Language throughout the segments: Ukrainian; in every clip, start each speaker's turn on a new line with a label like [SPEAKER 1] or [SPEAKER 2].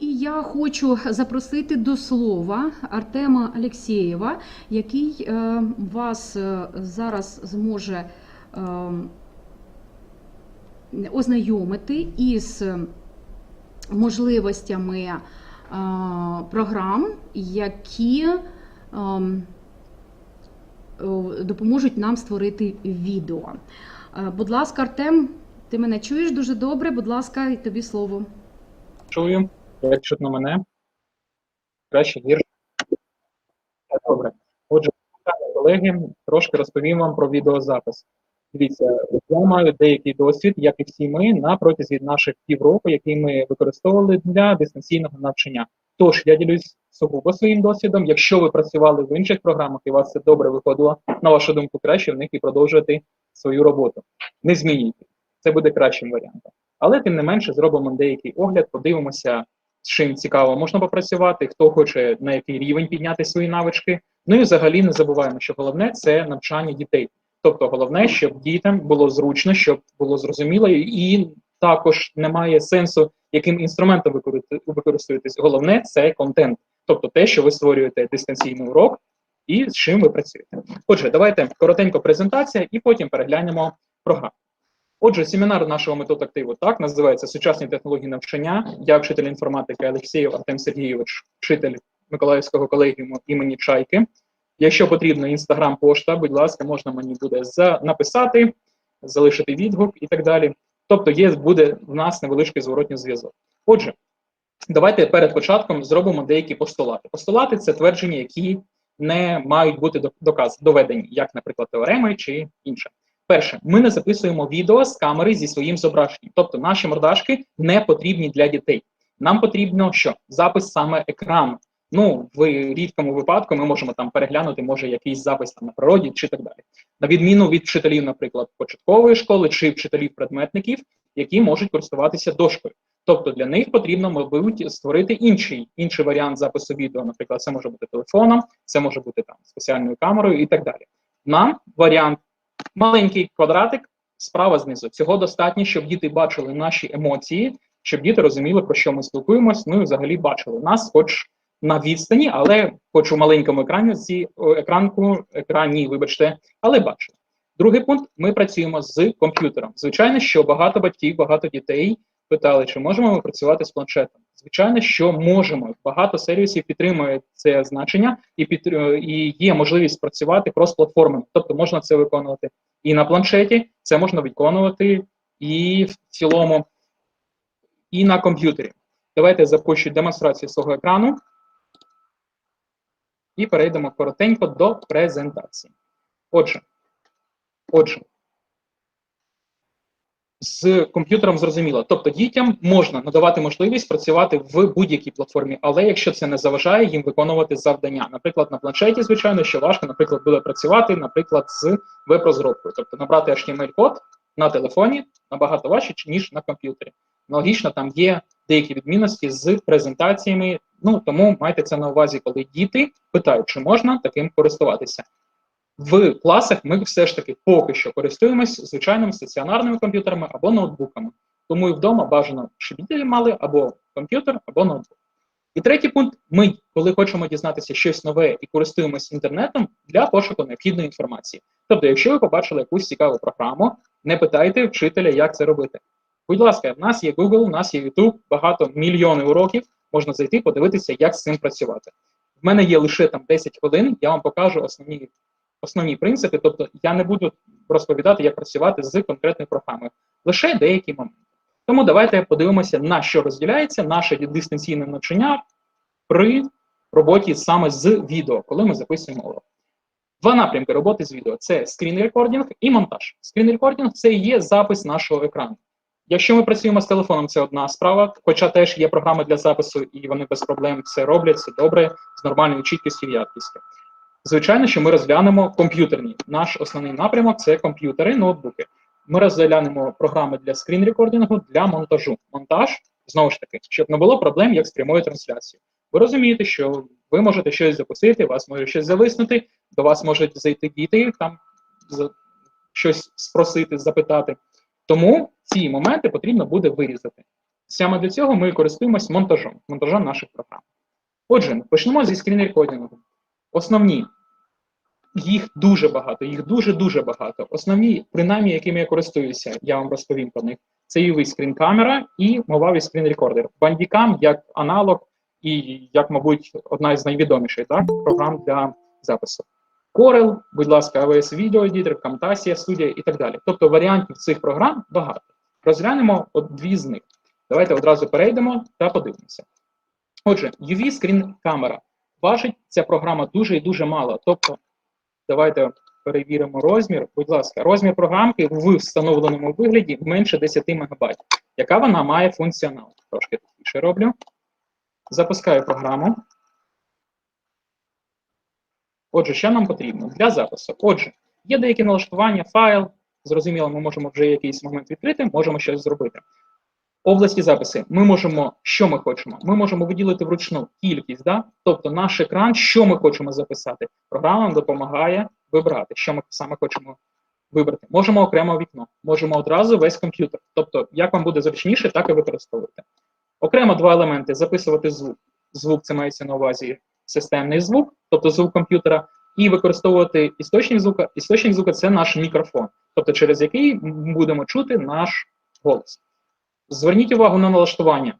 [SPEAKER 1] і я хочу запросити до слова Артема Алєксєєва, який е, вас е, зараз зможе е, ознайомити із можливостями програм, які ем, допоможуть нам створити відео. Будь ласка, Артем, ти мене чуєш дуже добре. Будь ласка, і тобі слово.
[SPEAKER 2] Чую, як чутно мене. Краще гірше. Добре. Отже, колеги, трошки розповім вам про відеозапис. Дивіться, я маю деякий досвід, як і всі ми, на протязі наших півроку, який ми використовували для дистанційного навчання. Тож я ділюсь сугубо своїм досвідом. Якщо ви працювали в інших програмах і у вас це добре виходило, на вашу думку, краще в них і продовжувати свою роботу. Не змінюйте. Це буде кращим варіантом. Але тим не менше зробимо деякий огляд, подивимося, чим цікаво можна попрацювати, хто хоче на який рівень підняти свої навички. Ну і взагалі не забуваємо, що головне це навчання дітей. Тобто, головне, щоб дітям було зручно, щоб було зрозуміло, і також немає сенсу, яким інструментом ви використовуєтесь. Головне це контент, тобто те, що ви створюєте дистанційний урок і з чим ви працюєте. Отже, давайте коротенько презентація, і потім переглянемо програму. Отже, семінар нашого метод активу так називається Сучасні технології навчання. Я вчитель інформатики Олексєєв Артем Сергійович, вчитель Миколаївського колегіуму імені Чайки. Якщо потрібно інстаграм пошта, будь ласка, можна мені буде за написати, залишити відгук і так далі. Тобто, є буде в нас невеличкий зворотній зв'язок. Отже, давайте перед початком зробимо деякі постулати. Постулати це твердження, які не мають бути до- доказ доведені, як, наприклад, теореми чи інше. Перше, ми не записуємо відео з камери зі своїм зображенням, тобто наші мордашки не потрібні для дітей. Нам потрібно що? Запис саме екрану. Ну, в рідкому випадку ми можемо там переглянути, може, якийсь запис там на природі чи так далі. На відміну від вчителів, наприклад, початкової школи чи вчителів предметників, які можуть користуватися дошкою. Тобто для них потрібно, мабуть, створити інший інший варіант запису відео. Наприклад, це може бути телефоном, це може бути там спеціальною камерою і так далі. Нам варіант маленький квадратик справа знизу. Цього достатньо, щоб діти бачили наші емоції, щоб діти розуміли, про що ми спілкуємось, ну і взагалі бачили нас, хоч на відстані, але хоч у маленькому екрані ці екранку, екрані, вибачте, але бачили. Другий пункт: ми працюємо з комп'ютером. Звичайно, що багато батьків, багато дітей питали, чи можемо ми працювати з планшетом. Звичайно, що можемо. Багато сервісів підтримує це значення, і під і є можливість працювати крос-платформами. Тобто можна це виконувати і на планшеті, це можна виконувати і в цілому, і на комп'ютері. Давайте запущу демонстрацію свого екрану і перейдемо коротенько до презентації. Отже, отже, з комп'ютером зрозуміло. Тобто дітям можна надавати можливість працювати в будь-якій платформі, але якщо це не заважає їм виконувати завдання. Наприклад, на планшеті, звичайно, що важко, наприклад, буде працювати, наприклад, з веб-розробкою. Тобто набрати HTML-код на телефоні набагато важче, ніж на комп'ютері. Аналогічно, там є деякі відмінності з презентаціями. Ну тому майте це на увазі, коли діти питають, чи можна таким користуватися. В класах ми все ж таки поки що користуємось звичайними стаціонарними комп'ютерами або ноутбуками. Тому і вдома бажано, щоб діти мали або комп'ютер, або ноутбук. І третій пункт: ми, коли хочемо дізнатися щось нове і користуємось інтернетом для пошуку необхідної інформації. Тобто, якщо ви побачили якусь цікаву програму, не питайте вчителя, як це робити. Будь ласка, в нас є Google, у нас є YouTube, багато мільйони уроків. Можна зайти, подивитися, як з цим працювати. В мене є лише там 10 хвилин, я вам покажу основні основні принципи, тобто я не буду розповідати, як працювати з конкретною програмою, лише деякі моменти. Тому давайте подивимося, на що розділяється наше дистанційне навчання при роботі саме з відео, коли ми записуємо урок. Два напрямки роботи з відео це скрін-рекордінг і монтаж. Скрін-рекордінг це є запис нашого екрану. Якщо ми працюємо з телефоном, це одна справа, хоча теж є програми для запису, і вони без проблем це роблять, це добре, з нормальною чіткістю і якістю. Звичайно, що ми розглянемо комп'ютерні. Наш основний напрямок це комп'ютери, ноутбуки. Ми розглянемо програми для скрін-рекордингу, для монтажу. Монтаж, знову ж таки, щоб не було проблем, як з прямою трансляцією. Ви розумієте, що ви можете щось запустити, вас може щось зависнути, до вас можуть зайти діти, там щось спросити, запитати. Тому ці моменти потрібно буде вирізати. Саме для цього ми користуємось монтажом, монтажем наших програм. Отже, почнемо зі скрін-рекордингу. Основні, їх дуже багато, їх дуже-дуже багато. Основні, принаймні, якими я користуюся, я вам розповім про них. Це UV скрін камера і мовавий скрін рекордер. Bandicam як аналог і як, мабуть, одна із найвідоміших так, програм для запису. Corel, будь ласка, AWS Video Editor, Camtasia Studio і так далі. Тобто варіантів цих програм багато. Розглянемо дві з них. Давайте одразу перейдемо та подивимося. Отже, UV скрін камера. Важить ця програма дуже і дуже мало. Тобто, давайте перевіримо розмір. Будь ласка, розмір програмки в встановленому вигляді менше 10 МБ. Яка вона має функціонал? Трошки тихіше роблю. Запускаю програму. Отже, що нам потрібно для запису? Отже, є деякі налаштування, файл. Зрозуміло, ми можемо вже якийсь момент відкрити, можемо щось зробити. Області записи. Ми можемо, що ми хочемо? Ми можемо виділити вручну кількість, да? тобто наш екран, що ми хочемо записати. Програма нам допомагає вибрати, що ми саме хочемо вибрати. Можемо окремо вікно, можемо одразу весь комп'ютер. Тобто, як вам буде зручніше, так і використовуйте. Окремо два елементи: записувати звук. Звук це мається на увазі системний звук, тобто звук комп'ютера, і використовувати істочник звука. Істочник звука це наш мікрофон, тобто через який ми будемо чути наш голос. Зверніть увагу на налаштування.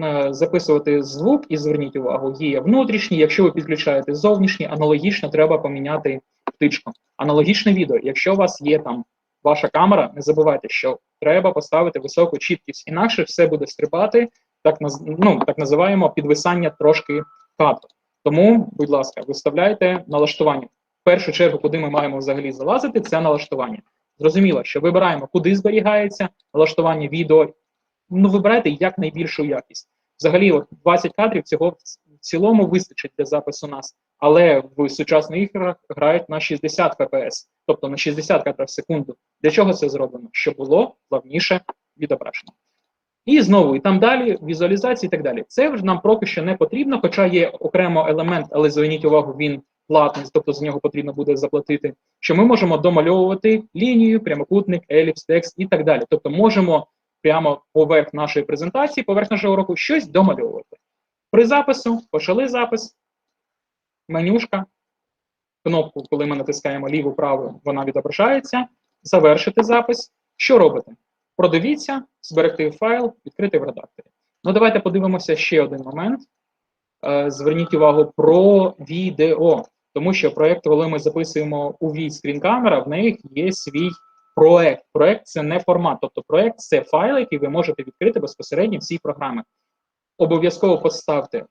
[SPEAKER 2] Е, Записувати звук і зверніть увагу, є внутрішній, якщо ви підключаєте зовнішній, аналогічно треба поміняти втичку. Аналогічне відео, якщо у вас є там ваша камера, не забувайте, що треба поставити високу чіткість, інакше все буде стрибати, так, ну, так називаємо підвисання трошки кадру. Тому, будь ласка, виставляйте налаштування. В першу чергу, куди ми маємо взагалі залазити, це налаштування. Зрозуміло, що вибираємо, куди зберігається налаштування відео. Ну, вибирайте як найбільшу якість. Взагалі, от 20 кадрів цього в цілому вистачить для запису нас, але в сучасних іграх грають на 60 фпс, тобто на 60 кадрів в секунду. Для чого це зроблено? Щоб було плавніше відображення. І знову, і там далі, візуалізації і так далі. Це вже нам поки що не потрібно, хоча є окремо елемент, але зверніть увагу, він платний, тобто за нього потрібно буде заплатити. Що ми можемо домальовувати лінію, прямокутник, еліпс, текст і так далі. Тобто можемо прямо поверх нашої презентації, поверх нашого уроку щось домальовувати. При запису почали запис, менюшка, кнопку, коли ми натискаємо ліву праву, вона відображається. Завершити запис. Що робите? Продивіться, зберегти файл, відкрити в редакторі. Ну, давайте подивимося ще один момент. Е, Зверніть увагу про відео, тому що проєкт, коли ми записуємо у скрін камера, в них є свій проект. Проект це не формат, тобто проект це файл, який ви можете відкрити безпосередньо в цій програмі. Обов'язково поставте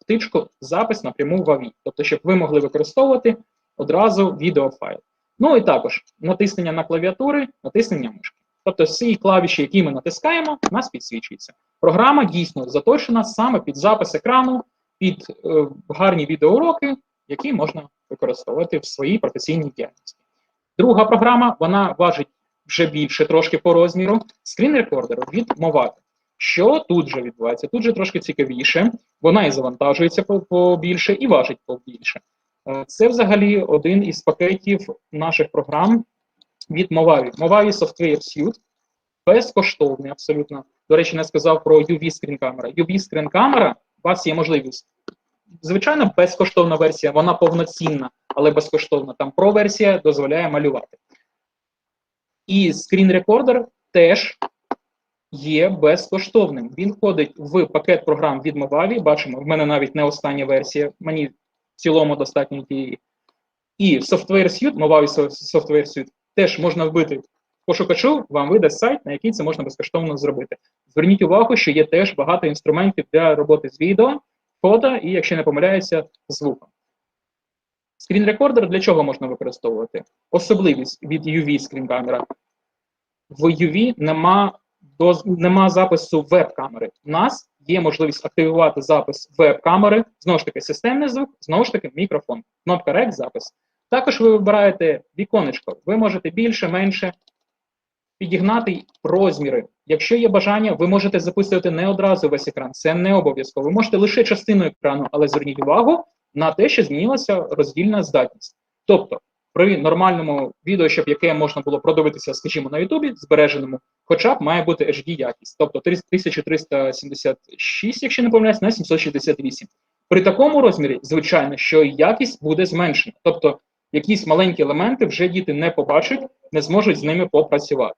[SPEAKER 2] птичку запис напряму в AVI, тобто, щоб ви могли використовувати одразу відеофайл. Ну і також натиснення на клавіатури, натиснення мишки. Тобто всі клавіші, які ми натискаємо, у нас підсвічуються. Програма дійсно заточена саме під запис екрану, під е, гарні відеоуроки, які можна використовувати в своїй професійній діяльності. Друга програма, вона важить вже більше трошки по розміру, скрін-рекордер від Movavi. Що тут же відбувається? Тут же трошки цікавіше, вона і завантажується побільше, і важить побільше. Е, Це взагалі один із пакетів наших програм від Movavi. Movavi Software Suite. Безкоштовний абсолютно. До речі, не сказав про UV скрін камера. UV скрін камера, у вас є можливість. Звичайно, безкоштовна версія, вона повноцінна, але безкоштовна. Там Pro версія дозволяє малювати. І скрін рекордер теж є безкоштовним. Він входить в пакет програм від Movavi. Бачимо, в мене навіть не остання версія, мені в цілому достатньо тієї. І Software Suite, Movavi Software Suite, теж можна вбити пошукачу, вам видасть сайт, на який це можна безкоштовно зробити. Зверніть увагу, що є теж багато інструментів для роботи з відео, фото і, якщо не помиляюся, звуком. Скрін рекордер для чого можна використовувати? Особливість від UV скрін камера. В UV нема, доз... нема запису веб-камери. У нас є можливість активувати запис веб-камери, знову ж таки, системний звук, знову ж таки, мікрофон. Кнопка REC запис. Також ви вибираєте віконечко. Ви можете більше, менше підігнати розміри. Якщо є бажання, ви можете записувати не одразу весь екран. Це не обов'язково. Ви можете лише частину екрану, але зверніть увагу на те, що змінилася роздільна здатність. Тобто при нормальному відео, щоб яке можна було продивитися, скажімо, на Ютубі, збереженому, хоча б має бути HD якість, тобто 1376, якщо не помиляюсь, на 768. При такому розмірі, звичайно, що якість буде зменшена. Тобто якісь маленькі елементи вже діти не побачать, не зможуть з ними попрацювати.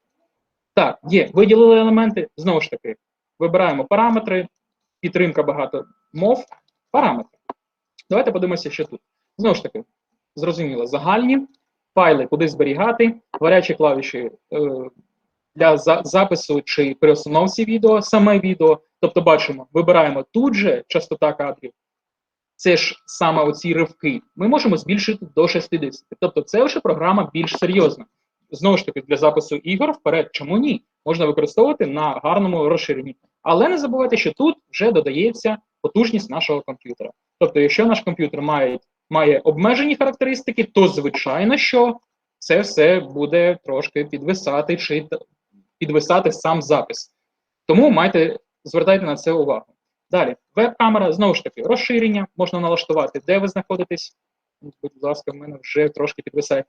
[SPEAKER 2] Так, є, виділили елементи, знову ж таки, вибираємо параметри, підтримка багато мов, параметри. Давайте подивимося, що тут. Знову ж таки, зрозуміло, загальні файли, куди зберігати, гарячі клавіші е, для за- запису чи при установці відео, саме відео. Тобто, бачимо, вибираємо тут же частота кадрів. Це ж саме оці ривки. Ми можемо збільшити до 60. Тобто, це вже програма більш серйозна. Знову ж таки, для запису ігор вперед, чому ні? Можна використовувати на гарному розширенні. Але не забувайте, що тут вже додається потужність нашого комп'ютера. Тобто, якщо наш комп'ютер має, має обмежені характеристики, то звичайно, що це все буде трошки підвисати чи підвисати сам запис. Тому майте звертайте на це увагу. Далі, веб-камера, знову ж таки, розширення можна налаштувати, де ви знаходитесь. Будь ласка, в мене вже трошки підвисає.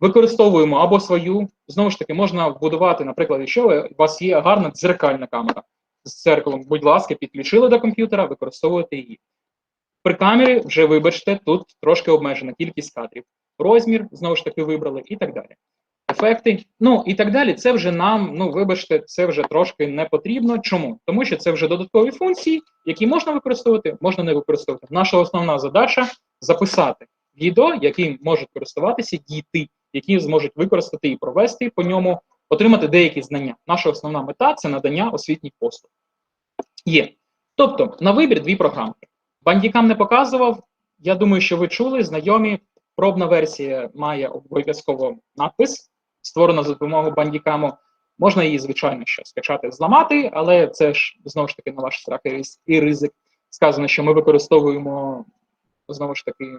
[SPEAKER 2] Використовуємо або свою, знову ж таки, можна вбудувати, наприклад, якщо у вас є гарна дзеркальна камера з дзеркалом, будь ласка, підключили до комп'ютера, використовуйте її. При камері вже, вибачте, тут трошки обмежена кількість кадрів. Розмір, знову ж таки, вибрали і так далі. Ефекти, ну і так далі. Це вже нам, ну вибачте, це вже трошки не потрібно. Чому? Тому що це вже додаткові функції, які можна використовувати, можна не використовувати. Наша основна задача записати відео, яким можуть користуватися діти, які зможуть використати і провести по ньому, отримати деякі знання. Наша основна мета це надання освітніх послуг. Є. Тобто, на вибір дві програми. Бандікам не показував. Я думаю, що ви чули, знайомі. Пробна версія має обов'язково надпис, створена за допомогою бандікаму. Можна її, звичайно, що скачати, зламати, але це ж знову ж таки на ваш страх і ризик. Сказано, що ми використовуємо знову ж таки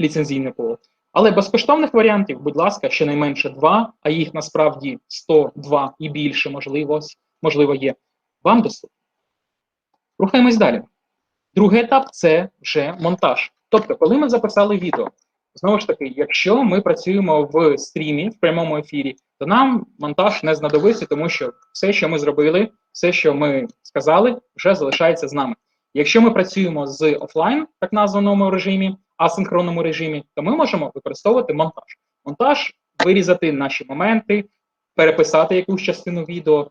[SPEAKER 2] ліцензійне поле. Але безкоштовних варіантів, будь ласка, щонайменше два, а їх насправді 102 і більше, можливо, можливо є. Вам доступно. Рухаємось далі. Другий етап це вже монтаж. Тобто, коли ми записали відео, знову ж таки, якщо ми працюємо в стрімі, в прямому ефірі, то нам монтаж не знадобиться, тому що все, що ми зробили, все, що ми сказали, вже залишається з нами. Якщо ми працюємо з офлайн, так названому режимі, асинхронному режимі, то ми можемо використовувати монтаж. Монтаж вирізати наші моменти, переписати якусь частину відео,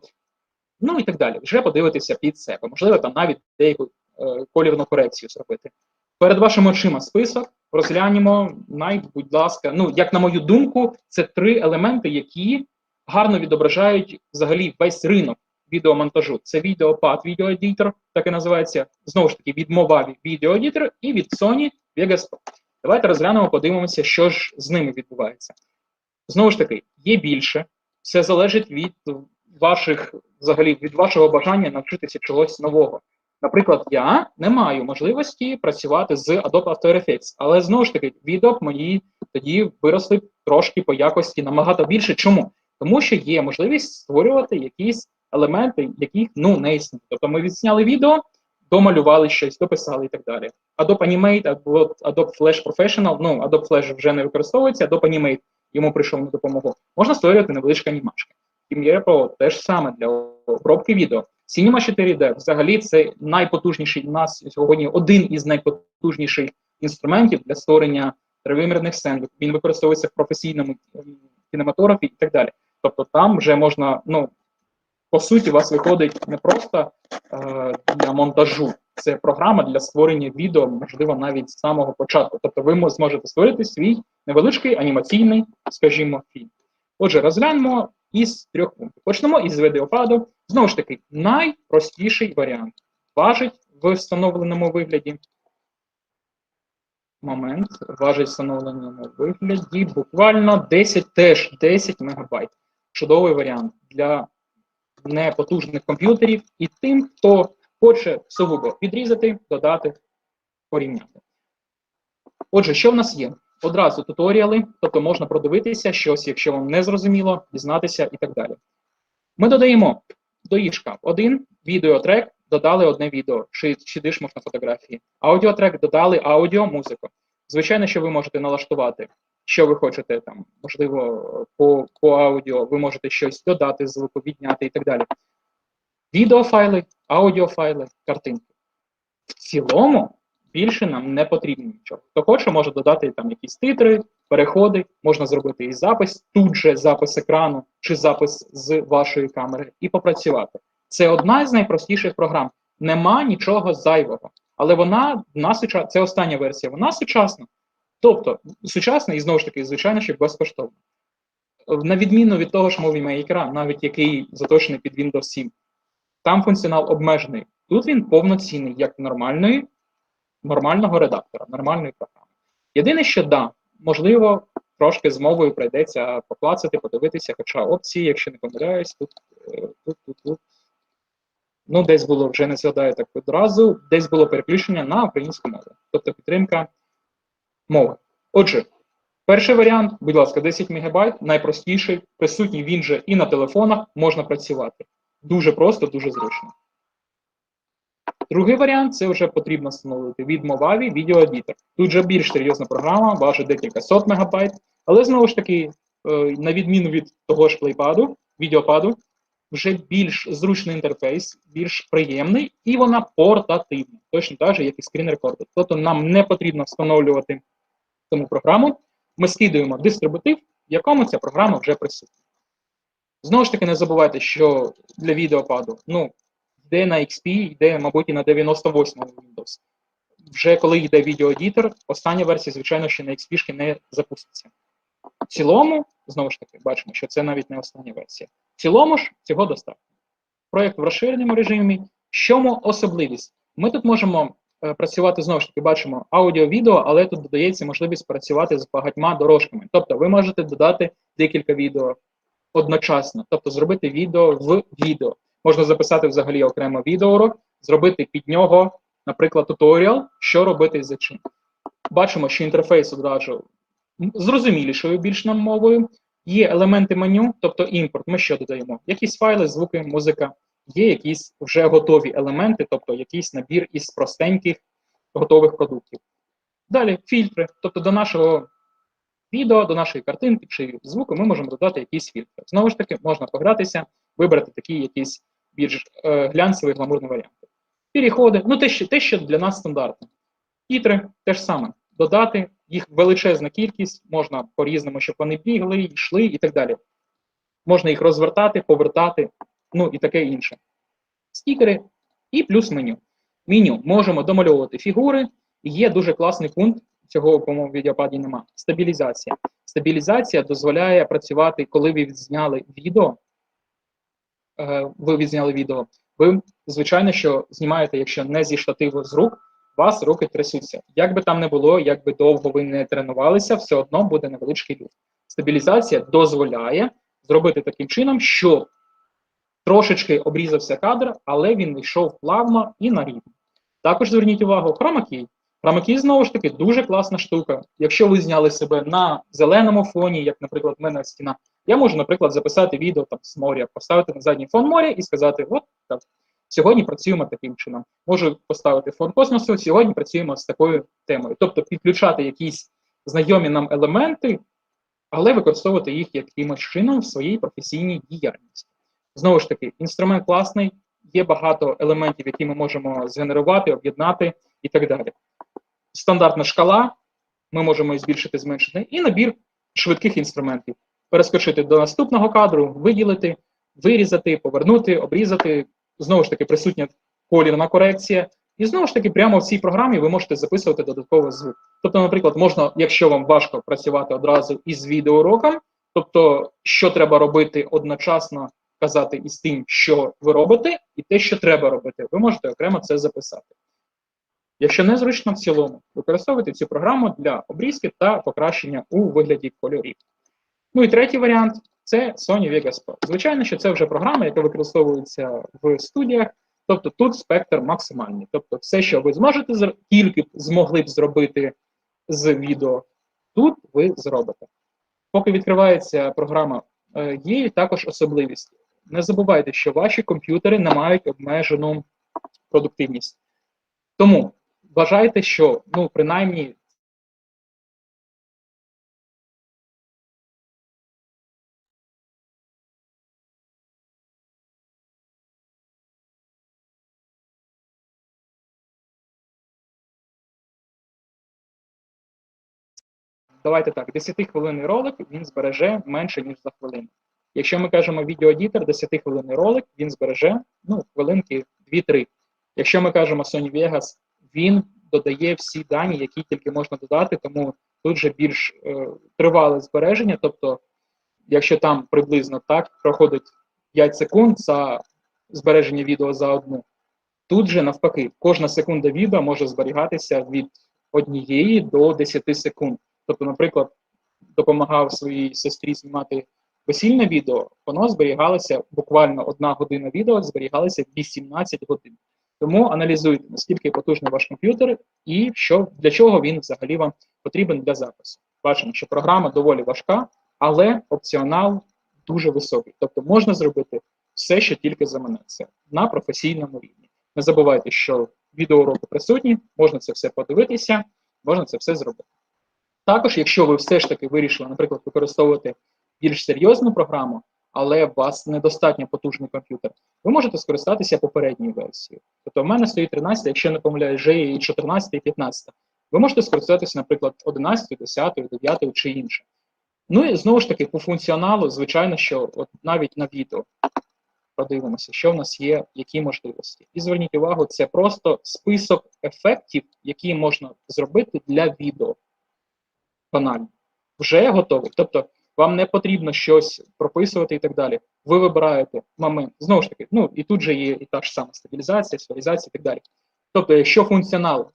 [SPEAKER 2] ну і так далі. Вже подивитися під себе. Можливо, там навіть деяку е, колірну корекцію зробити. Перед вашими очима список, розглянемо, най, будь ласка, ну, як на мою думку, це три елементи, які гарно відображають взагалі весь ринок відеомонтажу. Це відеопад, відеоедітор, так і називається. Знову ж таки, від Movavi відеоедітор і від Sony Vegas Pro. Давайте розглянемо, подивимося, що ж з ними відбувається. Знову ж таки, є більше, все залежить від ваших, взагалі, від вашого бажання навчитися чогось нового. Наприклад, я не маю можливості працювати з Adobe After Effects, але знову ж таки, відео мої тоді виросли трошки по якості набагато більше. Чому? Тому що є можливість створювати якісь елементи, яких ну не існує. Тобто ми відсняли відео, домалювали щось, дописали і так далі. Adobe Animate Adobe Flash Professional, ну Adobe Flash вже не використовується, Adobe Animate йому прийшов на допомогу. Можна створювати невеличкі анімашки. Premiere Pro теж саме для обробки відео. Cinema 4D взагалі це найпотужніший у нас сьогодні один із найпотужніших інструментів для створення тривимірних сцен. Він використовується в професійному ем, кінематографі і так далі. Тобто там вже можна, ну по суті, у вас виходить не просто е, для монтажу, це програма для створення відео, можливо, навіть з самого початку. Тобто, ви зможете створити свій невеличкий анімаційний, скажімо, фільм. Отже, розглянемо із трьох пунктів. Почнемо із відеопаду. Знову ж таки, найпростіший варіант. Важить в встановленому вигляді. Момент, важить в встановленому вигляді. Буквально 10 теж 10 мегабайт. Чудовий варіант для непотужних комп'ютерів і тим, хто хоче сугубо підрізати, додати, порівняти. Отже, що в нас є? Одразу туторіали, тобто можна продивитися щось, якщо вам не зрозуміло, дізнатися і так далі. Ми додаємо до ішка один відеотрек, додали одне відео, чи, чи диш можна фотографії. Аудіотрек додали аудіо, музику. Звичайно, що ви можете налаштувати що ви хочете там, можливо, по, по аудіо, ви можете щось додати звуку, відняти і так далі. Відеофайли, аудіофайли, картинки. В цілому більше нам не потрібно нічого. Хто хоче, може додати там якісь титри, переходи, можна зробити і запис, тут же запис екрану чи запис з вашої камери, і попрацювати. Це одна з найпростіших програм. Нема нічого зайвого. Але вона вона це остання версія, вона сучасна. Тобто, сучасна і знову ж таки, звичайно, що безкоштовна. На відміну від того ж Maker, навіть який заточений під Windows 7, там функціонал обмежений. Тут він повноцінний, як нормальної, нормального редактора, нормальної програми. Єдине, що да, можливо, трошки з мовою прийдеться поклацати, подивитися, хоча опції, якщо не помиляюсь, тут, е, тут, тут, тут. Ну, десь було вже не згадаю так одразу, десь було переключення на українську мову, тобто підтримка мови. Отже, перший варіант, будь ласка, 10 МБ, найпростіший, присутній він же і на телефонах, можна працювати. Дуже просто, дуже зручно. Другий варіант це вже потрібно встановити від Movavi відеоедітор. Тут же більш серйозна програма, важить декілька сот мегабайт, але знову ж таки, е, на відміну від того ж плейпаду, відеопаду, вже більш зручний інтерфейс, більш приємний, і вона портативна, точно так же, як і скрін рекордер. Тобто нам не потрібно встановлювати саму програму. Ми скидуємо дистрибутив, в якому ця програма вже присутня. Знову ж таки, не забувайте, що для відеопаду, ну, йде на XP, йде, мабуть, і на 98 Windows. Вже коли йде відеоедітор, остання версія, звичайно, ще на XP не запуститься. В цілому, знову ж таки, бачимо, що це навіть не остання версія. В цілому ж цього достатньо. Проєкт в розширеному режимі. Що особливість? Ми тут можемо працювати знову ж таки, бачимо аудіо-відео, але тут додається можливість працювати з багатьма дорожками. Тобто ви можете додати декілька відео одночасно, тобто зробити відео в відео. Можна записати взагалі окремо відеоурок, зробити під нього, наприклад, туторіал, що робити за чим. Бачимо, що інтерфейс одразу зрозумілішою більш нам мовою. Є елементи меню, тобто імпорт. Ми що додаємо? Якісь файли, звуки, музика, є якісь вже готові елементи, тобто якийсь набір із простеньких готових продуктів. Далі фільтри, тобто до нашого відео, до нашої картинки чи звуку ми можемо додати якісь фільтри. Знову ж таки, можна погратися, вибрати такі якісь більш е, глянцеві гламурні варіанти. Переходи, ну те, що те, що для нас стандартно. Тітри теж саме. Додати їх величезна кількість, можна по-різному, щоб вони бігли, йшли і так далі. Можна їх розвертати, повертати, ну і таке інше. Стікери і плюс меню. Меню можемо домальовувати фігури. Є дуже класний пункт, цього, по-моєму, в відеопаді нема. Стабілізація. Стабілізація дозволяє працювати, коли ви відзняли відео. Е, ви відзняли відео. Ви, звичайно, що знімаєте, якщо не зі штативу з рук, у вас руки трясуться. Як би там не було, як би довго ви не тренувалися, все одно буде невеличкий люфт. Стабілізація дозволяє зробити таким чином, щоб трошечки обрізався кадр, але він йшов плавно і на рівні. Також зверніть увагу, хромакій. Хромакій, знову ж таки, дуже класна штука. Якщо ви зняли себе на зеленому фоні, як, наприклад, в мене стіна, я можу, наприклад, записати відео там з моря, поставити на задній фон моря і сказати: от так, сьогодні працюємо таким чином. Можу поставити фон космосу, сьогодні працюємо з такою темою. Тобто підключати якісь знайомі нам елементи, але використовувати їх якимось чином в своїй професійній діяльності. Знову ж таки, інструмент класний, є багато елементів, які ми можемо згенерувати, об'єднати і так далі. Стандартна шкала, ми можемо збільшити, зменшити, і набір швидких інструментів. Перескочити до наступного кадру, виділити, вирізати, повернути, обрізати. Знову ж таки, присутня колірна корекція. І знову ж таки, прямо в цій програмі ви можете записувати додатковий звук. Тобто, наприклад, можна, якщо вам важко працювати одразу із відеоуроком, тобто, що треба робити одночасно казати із тим, що ви робите, і те, що треба робити, ви можете окремо це записати. Якщо незручно в цілому, використовуйте цю програму для обрізки та покращення у вигляді кольорів. Ну і третій варіант це Sony Vegas Pro. Звичайно, що це вже програма, яка використовується в студіях, тобто тут спектр максимальний. Тобто, все, що ви зможете тільки змогли б зробити з відео, тут ви зробите. Поки відкривається програма, е, є також особливість не забувайте, що ваші комп'ютери не мають обмежену продуктивність. Тому вважайте, що ну, принаймні. Давайте так, 10 хвилинний ролик він збереже менше, ніж за хвилину. Якщо ми кажемо відеоедітор, 10-хвилинний ролик він збереже ну, хвилинки 2-3. Якщо ми кажемо Sony Vegas, він додає всі дані, які тільки можна додати, тому тут же більш е, тривале збереження. Тобто, якщо там приблизно так проходить 5 секунд за збереження відео за одну, тут же навпаки, кожна секунда відео може зберігатися від однієї до 10 секунд. Тобто, наприклад, допомагав своїй сестрі знімати весільне відео, воно зберігалося буквально одна година відео, зберігалося 18 годин. Тому аналізуйте, наскільки потужний ваш комп'ютер і що для чого він взагалі вам потрібен для запису. Бачимо, що програма доволі важка, але опціонал дуже високий. Тобто можна зробити все, що тільки заманеться на професійному рівні. Не забувайте, що відеоуроки присутні, можна це все подивитися, можна це все зробити. Також, якщо ви все ж таки вирішили, наприклад, використовувати більш серйозну програму, але у вас недостатньо потужний комп'ютер, ви можете скористатися попередньою версією. Тобто в мене стоїть 13, якщо не помиляюсь, вже і 14, і 15. Ви можете скористатися, наприклад, 11, 10, 9 чи інше. Ну і знову ж таки, по функціоналу, звичайно, що от навіть на відео подивимося, що в нас є, які можливості. І зверніть увагу, це просто список ефектів, які можна зробити для відео каналі. Вже готовий. Тобто вам не потрібно щось прописувати і так далі. Ви вибираєте момент. Знову ж таки, ну і тут же є і та ж сама стабілізація, стабілізація і так далі. Тобто, якщо функціонал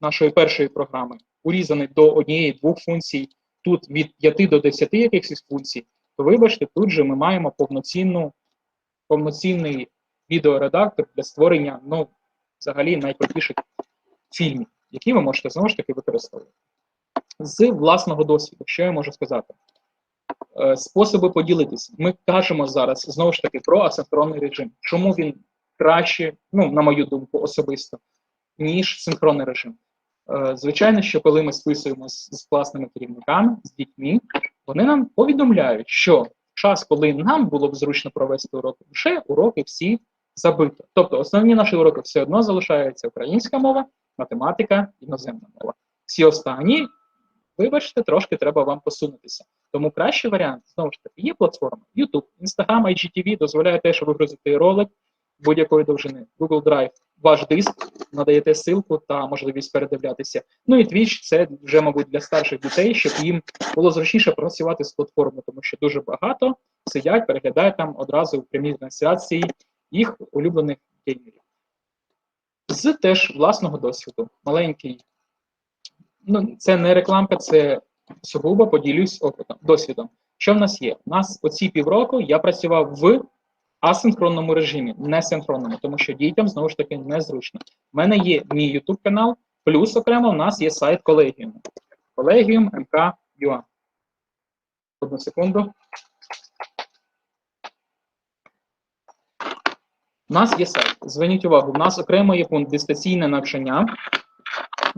[SPEAKER 2] нашої першої програми урізаний до однієї-двох функцій, тут від 5 до 10 якихось функцій, то вибачте, тут же ми маємо повноцінну, повноцінний відеоредактор для створення ну, взагалі найкрутіших фільмів, які ви можете знову ж таки використовувати. З власного досвіду, що я можу сказати? Е, Способи поділитися. Ми кажемо зараз знову ж таки про асинхронний режим. Чому він краще, ну, на мою думку, особисто, ніж синхронний режим? Е, Звичайно, що коли ми списуємо з, класними керівниками, з дітьми, вони нам повідомляють, що час, коли нам було б зручно провести уроки, вже уроки всі забито. Тобто основні наші уроки все одно залишаються українська мова, математика, іноземна мова. Всі останні, вибачте, трошки треба вам посунутися. Тому кращий варіант, знову ж таки, є платформа YouTube, Instagram, IGTV дозволяє теж вигрузити ролик будь-якої довжини. Google Drive, ваш диск, надаєте ссылку та можливість передивлятися. Ну і Twitch це вже, мабуть, для старших дітей, щоб їм було зручніше працювати з платформою, тому що дуже багато сидять, переглядають там одразу в прямій трансляції їх улюблених геймерів. З теж власного досвіду, маленький. Ну, це не рекламка, це сугубо поділюсь опитом, досвідом. Що в нас є? У нас оці півроку я працював в асинхронному режимі, не синхронному, тому що дітям знову ж таки незручно. У мене є мій YouTube канал, плюс окремо у нас є сайт колегіуму. Колегіум МК.UA. Одну секунду. У нас є сайт. Зверніть увагу, у нас окремо є пункт дистанційне навчання,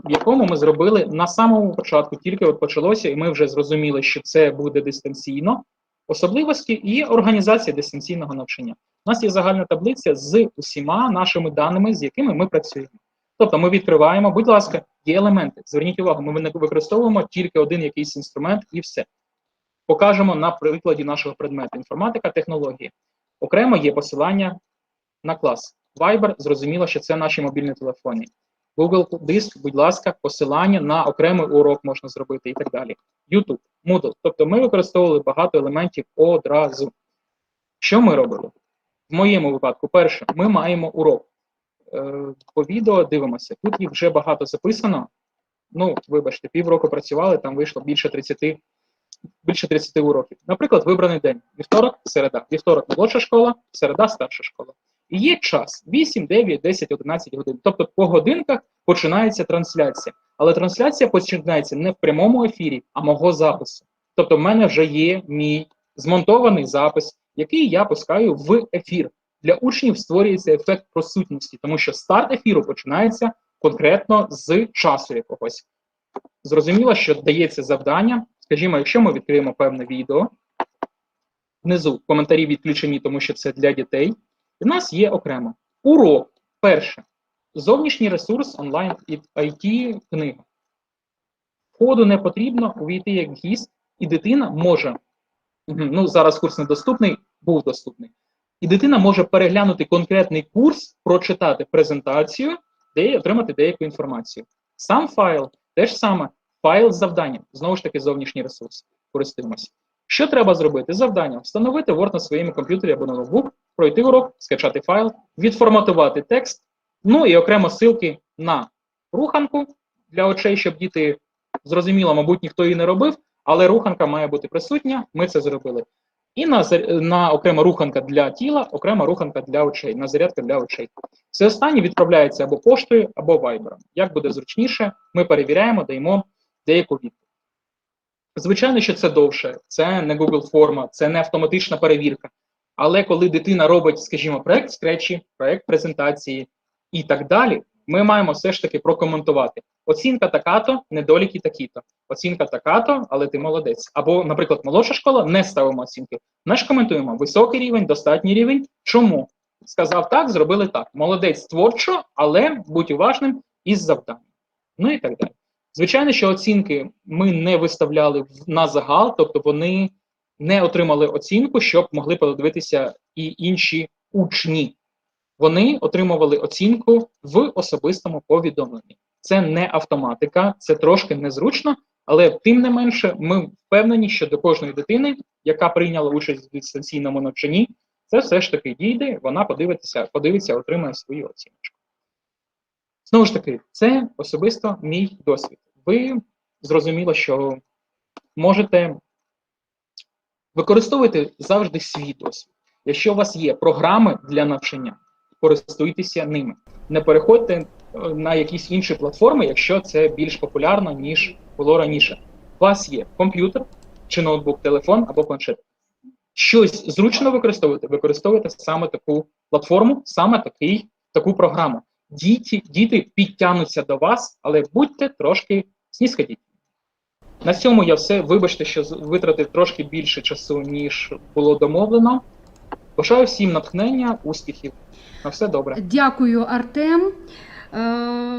[SPEAKER 2] в якому ми зробили на самому початку, тільки от почалося, і ми вже зрозуміли, що це буде дистанційно. Особливості і організація дистанційного навчання. У нас є загальна таблиця з усіма нашими даними, з якими ми працюємо. Тобто ми відкриваємо, будь ласка, є елементи. Зверніть увагу, ми не використовуємо тільки один якийсь інструмент і все. Покажемо на прикладі нашого предмету інформатика, технології. Окремо є посилання на клас. Viber, зрозуміло, що це наші мобільні телефони. Google Диск, будь ласка, посилання на окремий урок можна зробити і так далі. YouTube, Moodle. Тобто ми використовували багато елементів одразу. Що ми робили? В моєму випадку, перше, ми маємо урок. Е, по відео дивимося. Тут їх вже багато записано. Ну, вибачте, півроку працювали, там вийшло більше 30, більше 30 уроків. Наприклад, вибраний день. Вівторок, середа. Вівторок молодша школа, середа старша школа. Є час 8, 9, 10, 11 годин. Тобто по годинках починається трансляція. Але трансляція починається не в прямому ефірі, а мого запису. Тобто, в мене вже є мій змонтований запис, який я пускаю в ефір. Для учнів створюється ефект просутності, тому що старт ефіру починається конкретно з часу якогось. Зрозуміло, що дається завдання. Скажімо, якщо ми відкриємо певне відео, внизу коментарі відключені, тому що це для дітей. В нас є окремо урок. Перше. Зовнішній ресурс онлайн IT книга. Коду не потрібно увійти як гість, і дитина може. Ну, зараз курс недоступний, був доступний. І дитина може переглянути конкретний курс, прочитати презентацію, де отримати деяку інформацію. Сам файл теж саме файл з завданням, знову ж таки, зовнішній ресурс. Користуємося. Що треба зробити? Завдання: встановити Word на своєму комп'ютері або на ноутбук, пройти урок, скачати файл, відформатувати текст, ну і окремо ссылки на руханку для очей, щоб діти зрозуміло, мабуть, ніхто її не робив, але руханка має бути присутня. Ми це зробили. І на, на окрема руханка для тіла, окрема руханка для очей, на зарядка для очей. Все останнє відправляється або поштою, або вайбером. Як буде зручніше, ми перевіряємо, даємо деяку відповідь. Звичайно, що це довше, це не Google форма, це не автоматична перевірка. Але коли дитина робить, скажімо, проект скретчі, проект презентації і так далі, ми маємо все ж таки прокоментувати. Оцінка така-то, недоліки такі-то. Оцінка така-то, але ти молодець. Або, наприклад, молодша школа не ставимо оцінки. Ми ж коментуємо високий рівень, достатній рівень. Чому? Сказав так, зробили так. Молодець творчо, але будь уважним із завданням. Ну і так далі. Звичайно, що оцінки ми не виставляли на загал, тобто вони не отримали оцінку, щоб могли подивитися і інші учні. Вони отримували оцінку в особистому повідомленні. Це не автоматика, це трошки незручно, але тим не менше, ми впевнені, що до кожної дитини, яка прийняла участь в дистанційному навчанні, це все ж таки дійде, вона подивиться, подивиться, отримає свою оціночку. Знову ж таки, це особисто мій досвід. Ви зрозуміло, що можете використовувати завжди свій досвід. Якщо у вас є програми для навчання, користуйтеся ними. Не переходьте е, на якісь інші платформи, якщо це більш популярно, ніж було раніше. У вас є комп'ютер чи ноутбук, телефон або планшет. Щось зручно використовувати, використовуйте саме таку платформу, саме такий, таку програму. Діти, діти підтягнуться до вас, але будьте трошки снісходіть. На цьому я все. Вибачте, що витратив трошки більше часу, ніж було домовлено. Бажаю всім натхнення, успіхів. На все добре.
[SPEAKER 1] Дякую, Артем. Е,